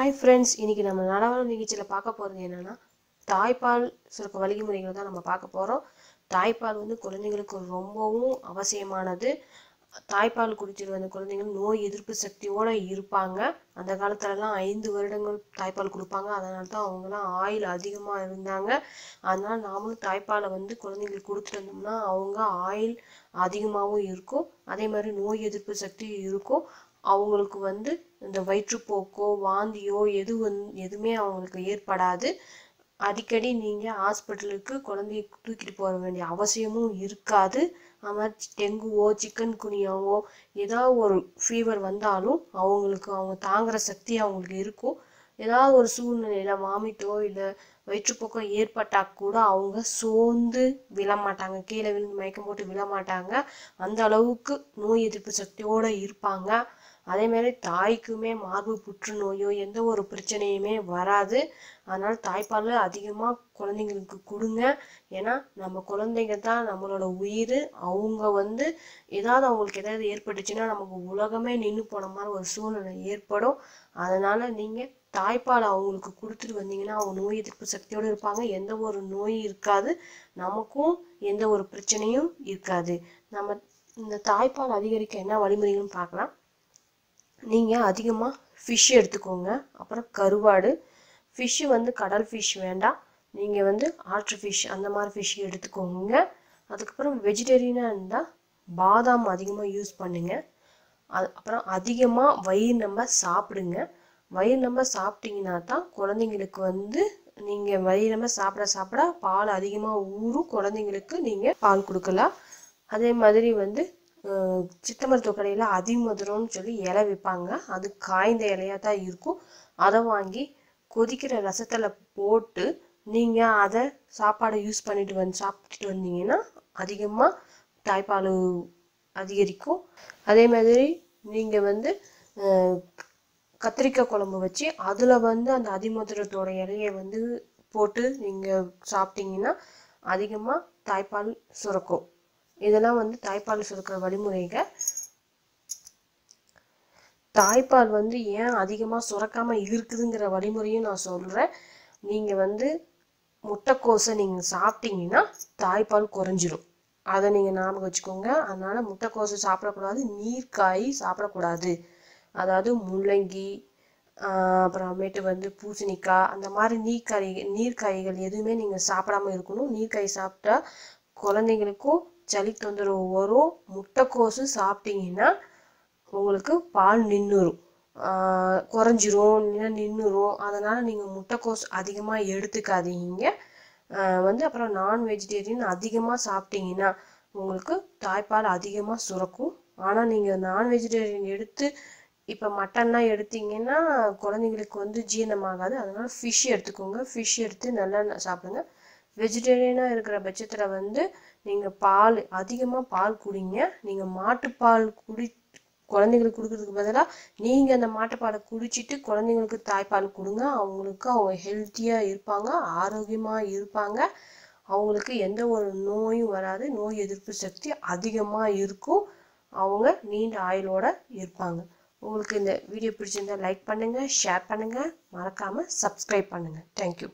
Hi friends இன்னைக்கு நம்ம நடவர நிகழ்ச்சியில் பார்க்க போகிறது என்னென்னா தாய்ப்பால் சுரக்க வழிமுறைகளை தான் நம்ம பார்க்க போகிறோம் தாய்ப்பால் வந்து குழந்தைங்களுக்கு ரொம்பவும் அவசியமானது. தாய்ப்பால் குடிச்சிட்டு வந்த குழந்தைங்க நோய் எதிர்ப்பு சக்தியோடு இருப்பாங்க. அந்த காலத்துலலாம் ஐந்து வருடங்கள் தாய்ப்பால் கொடுப்பாங்க. அதனால தான் அவங்கலாம் ஆயில் அதிகமாக இருந்தாங்க. அதனால் நாமளும் தாய்ப்பாலை வந்து குழந்தைங்களுக்கு கொடுத்துட்டு வந்தோம்னா அவங்க ஆயில் அதிகமாகவும் இருக்கும். அதே மாதிரி நோய் எதிர்ப்பு சக்தி இருக்கும். அவங்களுக்கு வந்து இந்த வயிற்றுப்போக்கோ வாந்தியோ எது வந் எதுவுமே அவங்களுக்கு ஏற்படாது. அடிக்கடி நீங்கள் ஹாஸ்பிட்டலுக்கு குழந்தைய தூக்கிட்டு போக வேண்டிய அவசியமும் இருக்காது. அது மாதிரி டெங்குவோ சிக்கன் குனியாவோ ஏதாவது ஒரு ஃபீவர் வந்தாலும் அவங்களுக்கு அவங்க தாங்குற சக்தி அவங்களுக்கு இருக்கும். ஏதாவது ஒரு சூழ்நிலையில் வாமிட்டோ இல்லை வயிற்றுப்போக்கம் ஏற்பட்டால் கூட அவங்க சோர்ந்து விழமாட்டாங்க கீழே விழுந்து மயக்கம் போட்டு விழமாட்டாங்க அந்த அளவுக்கு நோய் எதிர்ப்பு சக்தியோடு இருப்பாங்க. அதே மாதிரி தாய்க்குமே மார்பு புற்றுநோயோ எந்த ஒரு பிரச்சனையுமே வராது. அதனால் தாய்ப்பால் அதிகமாக குழந்தைங்களுக்கு கொடுங்க. ஏன்னா நம்ம குழந்தைங்க தான் நம்மளோட உயிர். அவங்க வந்து ஏதாவது அவங்களுக்கு ஏதாவது ஏற்பட்டுச்சுன்னா நமக்கு உலகமே நின்று போன மாதிரி ஒரு சூழ்நிலை ஏற்படும். அதனால் நீங்கள் தாய்ப்பால் அவங்களுக்கு கொடுத்துட்டு வந்தீங்கன்னா அவங்க நோய் எதிர்ப்பு சக்தியோடு இருப்பாங்க. எந்த ஒரு நோய் இருக்காது. நமக்கும் எந்த ஒரு பிரச்சனையும் இருக்காது. நம்ம இந்த தாய்ப்பால் அதிகரிக்க என்ன வழிமுறைகள்னு பார்க்கலாம். நீங்கள் அதிகமாக ஃபிஷ் எடுத்துக்கோங்க. அப்புறம் கருவாடு. ஃபிஷ்ஷு வந்து கடல் ஃபிஷ் வேண்டாம். நீங்கள் வந்து ஆற்று ஃபிஷ் அந்த மாதிரி ஃபிஷ் எடுத்துக்கோங்க. அதுக்கப்புறம் வெஜிடேரியனாக இருந்தால் பாதாம் அதிகமாக யூஸ் பண்ணுங்கள் அது அப்புறம் அதிகமாக வயிறு நம்ம சாப்பிடுங்க. வயிறு நம்ம சாப்பிட்டீங்கன்னா தான் குழந்தைங்களுக்கு வந்து நீங்கள் வயிறு நம்ம சாப்பிட சாப்பிட பால் அதிகமாக ஊறும். குழந்தைங்களுக்கு நீங்கள் பால் கொடுக்கலாம். அதே மாதிரி வந்து சித்த மருத்துவ கடையில் அதிமதுரம்னு சொல்லி இலை விற்பாங்க அது காய்ந்த இலையாக தான் இருக்கும். அதை வாங்கி கொதிக்கிற ரசத்தில் போட்டு நீங்கள் அதை சாப்பாடை யூஸ் பண்ணிட்டு வந்து சாப்பிட்டுட்டு வந்தீங்கன்னா அதிகமாக தாய்ப்பால் அதிகரிக்கும். அதே மாதிரி நீங்கள் வந்து கத்திரிக்காய் குழம்பு வச்சு அதில் வந்து அந்த அதிமதுரத்தோட இலையை வந்து போட்டு நீங்கள் சாப்பிட்டீங்கன்னா அதிகமாக தாய்ப்பால் சுரக்கும். இதெல்லாம் வந்து தாய்ப்பால் சுரக்கிற வழிமுறைகள் தாய்ப்பால் வந்து ஏன் அதிகமாக சுரக்காமல் இருக்குதுங்கிற வழிமுறையும் நான் சொல்கிறேன் நீங்கள் வந்து முட்டைக்கோஸை நீங்கள் சாப்பிட்டீங்கன்னா தாய்ப்பால் குறைஞ்சிரும். அதை நீங்கள் ஞாபகம் வச்சுக்கோங்க. அதனால் முட்டைக்கோஸை சாப்பிடக்கூடாது நீர்க்காய் சாப்பிடக்கூடாது. அதாவது முள்ளங்கி அப்புறமேட்டு வந்து பூசணிக்காய் அந்த மாதிரி நீர்க்காய் நீர்க்காய்கள் எதுவுமே நீங்கள் சாப்பிடாம இருக்கணும். நீர்க்காய் சாப்பிட்டா குழந்தைங்களுக்கும் சளி தொந்தரவு வரும் முட்டைக்கோசு சாப்பிட்டீங்கன்னா உங்களுக்கு பால் நின்றுரும் குறைஞ்சிரும் நின்றுரும் அதனால் நீங்கள் முட்டைக்கோஸ் அதிகமாக எடுத்துக்காதீங்க. வந்து அப்புறம் நான் வெஜிடேரியன் அதிகமாக சாப்பிட்டீங்கன்னா உங்களுக்கு தாய்ப்பால் அதிகமாக சுரக்கும். ஆனால் நீங்கள் நான் வெஜிடேரியன் எடுத்து இப்போ மட்டன்லாம் எடுத்தீங்கன்னா குழந்தைங்களுக்கு வந்து ஜீரணமாகாது. அதனால் ஃபிஷ் எடுத்துக்கோங்க. ஃபிஷ் எடுத்து நல்லா சாப்பிடுங்க. வெஜிடேரியனாக இருக்கிற பட்சத்தில் வந்து நீங்கள் பால் அதிகமாக பால் குடிங்க. நீங்கள் மாட்டுப்பால் குடி குழந்தைங்களுக்கு கொடுக்கறதுக்கு பதிலாக நீங்கள் அந்த மாட்டுப்பாலை குடிச்சிட்டு குழந்தைங்களுக்கு தாய்ப்பால் கொடுங்க. அவங்களுக்கு அவங்க ஹெல்த்தியாக இருப்பாங்க ஆரோக்கியமாக இருப்பாங்க. அவங்களுக்கு எந்த ஒரு நோயும் வராது. நோய் எதிர்ப்பு சக்தி அதிகமாக இருக்கும். அவங்க நீண்ட ஆயுளோட இருப்பாங்க. உங்களுக்கு இந்த வீடியோ பிடிச்சிருந்தா லைக் பண்ணுங்கள் ஷேர் பண்ணுங்கள் மறக்காமல் சப்ஸ்கிரைப் பண்ணுங்கள் தேங்க்யூ